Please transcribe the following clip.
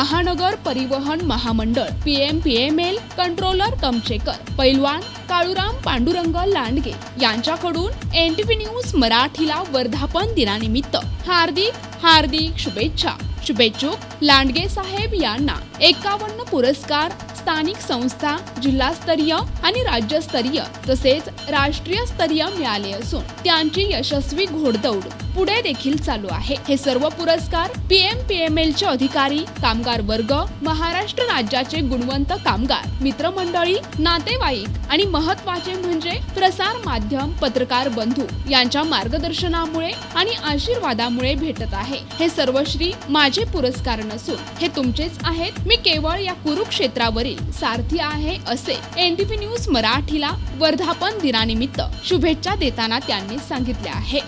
महानगर परिवहन महामंडळ पीएम पीएमएल कंट्रोलर कमचेकर पैलवान काळूराम पांडुरंग लांडगे यांच्याकडून एनटीव्ही न्यूज मराठीला वर्धापन दिनानिमित्त हार्दिक हार्दिक शुभेच्छा. शुभेच्छुक लांडगे साहेब यांना एकावन्न पुरस्कार स्थानिक संस्था जिल्हास्तरीय आणि राज्यस्तरीय तसेच राष्ट्रीय स्तरीय मिळाले असून त्यांची यशस्वी घोडदौड पुढे देखील चालू आहे. हे सर्व पुरस्कार पीएम पीएमएल चे अधिकारी कामगार वर्ग महाराष्ट्र राज्याचे गुणवंत कामगार मित्रमंडळी नातेवाईक आणि महत्त्वाचे म्हणजे प्रसार माध्यम पत्रकार बंधू यांच्या मार्गदर्शनामुळे आणि आशीर्वादामुळे भेटत आहे. हे सर्वश्री माझे पुरस्कार नसून हे तुमचेच आहेत. मी केवळ या कुरुक्षेत्रावरील सारथी आहे असे एनडीपी न्यूज मराठीला वर्धापन दिनानिमित्त शुभेच्छा देताना त्यांनी सांगितले आहे.